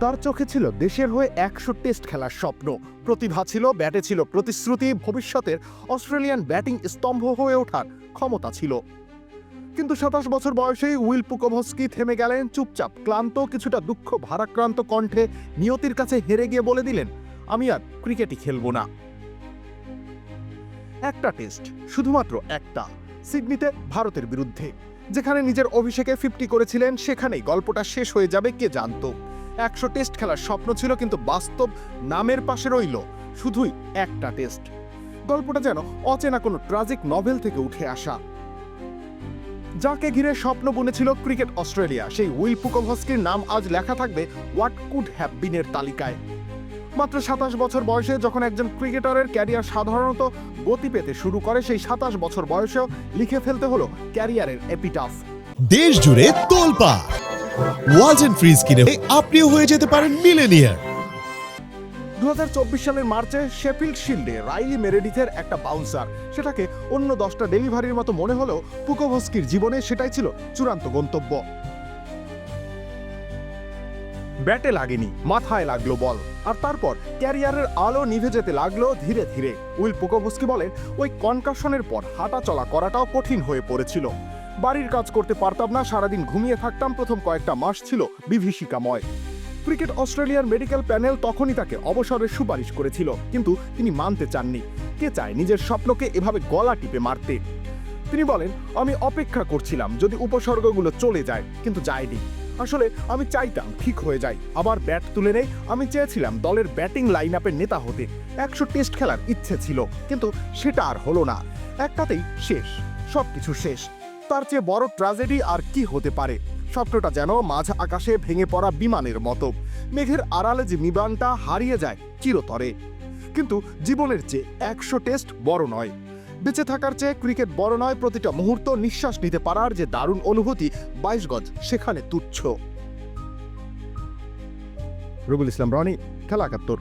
তার চোখে ছিল দেশের হয়ে একশো টেস্ট খেলার স্বপ্ন। প্রতিভা ছিল, ব্যাটে ছিল প্রতিশ্রুতি, ভবিষ্যতের অস্ট্রেলিয়ান ব্যাটিং স্তম্ভ হয়ে ওঠার ক্ষমতা ছিল। কিন্তু সাতাশ বছর বয়সেই উইল পুকোভস্কি থেমে গেলেন, চুপচাপ, ক্লান্ত, কিছুটা দুঃখ ভারাক্রান্ত কণ্ঠে নিয়তির কাছে হেরে গিয়ে বলে দিলেন, আমি আর ক্রিকেটই খেলব না। একটা টেস্ট, শুধুমাত্র একটা, সিডনিতে ভারতের বিরুদ্ধে, যেখানে নিজের অভিষেকে ফিফটি করেছিলেন, সেখানেই গল্পটা শেষ হয়ে যাবে, কে জানতো? একশো টেস্ট খেলার স্বপ্ন ছিল, কিন্তু বাস্তব নামের পাশে রইল শুধুই একটা টেস্ট। গল্পটা যেন অচেনা কোনো ট্রাজিক নভেল থেকে উঠে আসা। যাকে ঘিরে স্বপ্ন বুনেছিল ক্রিকেট অস্ট্রেলিয়া, সেই উইল পুকোভস্কির নাম আজ লেখা থাকবে হোয়াট কুড হ্যাভ বিনের তালিকায়। মাত্র সাতাশ বছর বয়সে যখন একজন ক্রিকেটারের ক্যারিয়ার সাধারণত গতি পেতে শুরু করে, সেই সাতাশ বছর বয়সেও লিখে ফেলতে হলো ক্যারিয়ারের এপিটাফ। দেশ জুড়ে তোলপা ওয়ালটন ফ্রিজ কিনে আপনিও হয়ে যেতে পারেন মিলেনিয়ার। দু সালের মার্চে শেফিল্ড শিল্ডে রাইলি মেরেডিথের একটা বাউন্সার। সেটাকে অন্য দশটা ডেলিভারির মতো মনে হলেও পুকোভস্কির জীবনে সেটাই ছিল চূড়ান্ত গন্তব্য। ব্যাটে লাগেনি, মাথায় লাগল বল। আর তারপর ক্যারিয়ারের আলো নিভে যেতে লাগল ধীরে ধীরে। উইল পুকোভস্কি বলেন, ওই কনকাশনের পর হাঁটা চলা করাটাও কঠিন হয়ে পড়েছিল। বাড়ির কাজ করতে পারতাম না, সারাদিন ঘুমিয়ে থাকতাম, প্রথম কয়েকটা মাস ছিল বিভীষিকাময়। ক্রিকেট অস্ট্রেলিয়ার মেডিকেল প্যানেল তখনই তাকে অবসরের সুপারিশ করেছিল, কিন্তু তিনি মানতে চাননি। কে চায় নিজের স্বপ্নকে এভাবে গলা টিপে মারতে? তিনি বলেন, আমি অপেক্ষা করছিলাম যদি উপসর্গগুলো চলে যায়, কিন্তু যায়নি। আসলে আমি চাইতাম ঠিক হয়ে যায়। আবার ব্যাট তুলে নেই, আমি চেয়েছিলাম দলের ব্যাটিং লাইন আপের নেতা হতে। একশো টেস্ট খেলার ইচ্ছে ছিল, কিন্তু সেটা আর হলো না। একটাতেই শেষ, সবকিছু শেষ। তার চেয়ে বড় ট্র্যাজেডি আর কি হতে পারে? স্বপ্নটা যেন মাঝ আকাশে ভেঙে পড়া বিমানের মতো। মেঘের আড়ালে যে নিবানটা হারিয়ে যায় চিরতরে। কিন্তু জীবনের চেয়ে একশো টেস্ট বড় নয়। বেঁচে থাকার চেয়ে ক্রিকেট বড় নয় প্রতিটা মুহূর্ত নিঃশ্বাস নিতে পারার যে দারুণ অনুভূতি বাইশ গজ সেখানে তুচ্ছ। রুবুল ইসলাম, রনি, খেলা একাত্তর।